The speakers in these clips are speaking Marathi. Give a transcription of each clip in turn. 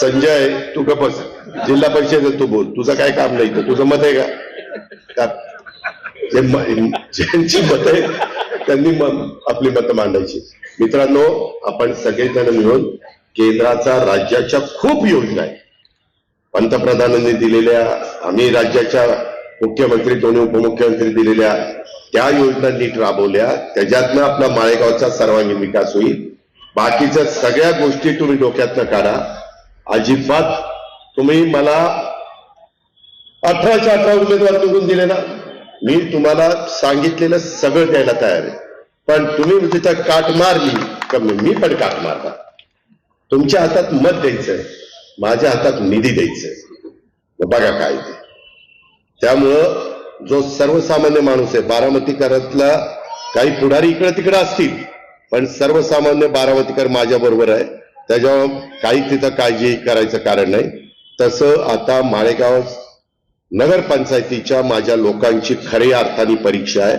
संजय तू गपस जिल्हा परिषद तू बोल. तुझं काय काम नाही तर तुझं मत आहे का? ज्यांची मत आहे त्यांनी आपली मतं मांडायची. मित्रांनो आपण सगळेजण मिळून केंद्राचा राज्याच्या खूप योजना आहे. पंतप्रधानांनी दिलेल्या आम्ही राज्याच्या मुख्यमंत्री दोन्ही उपमुख्यमंत्री दिलेल्या त्या योजना नीट राबवल्या. त्याच्यातनं आपला माळेगावचा सर्वांगीण विकास होईल. बाकीच्या सगळ्या गोष्टी तुम्ही डोक्यातनं काढा. अजिबात तुम्ही मला अठराच्या अठरा उमेदवार निवडून दिले ना मी तुम्हाला सांगितलेलं सगळं द्यायला तयार आहे. पण तुम्ही तिथं काट मारली कमी मी पण काट मारणार. तुमच्या हातात मत द्यायचंय माझ्या हातात निधी द्यायचंय. बघा काय ते. त्यामुळं जो सर्वसामान्य माणूस आहे बारामतीकरातला काही पुढारी इकडं तिकडे असतील पण सर्वसामान्य बारामतीकर माझ्या बरोबर आहे. त्याच्यावर काही तिथं काळजी करायचं कारण नाही. तसं आता माळेगाव नगरपंचायतीच्या माझ्या लोकांची खऱ्या अर्थाने परीक्षा आहे.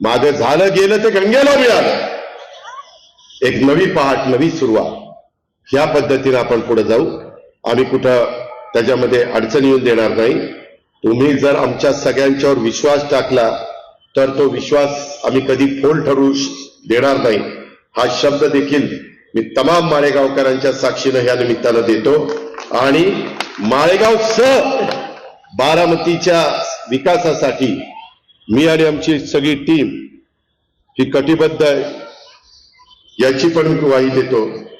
माझं झालं गेलं ते गंगेला मिळालं. एक नवी पहाट नवी सुरुवात. ह्या पद्धतीने आपण पुढे जाऊ. आम्ही कुठं त्याच्यामध्ये अडचण येऊन देणार नाही. तुम्ही जर आमच्या सगळ्यांच्यावर विश्वास टाकला तर तो विश्वास आम्ही कधी फोल ठरू देणार नाही. हा शब्द देखील मी तमाम माळेगावकरांच्या साक्षीनं ह्या निमित्तानं देतो. आणि माळेगाव स बारामतीच्या विकासासाठी मी आणि आमची सगळी टीम ही कटिबद्ध आहे. याची पण मी ग्वाही देतो.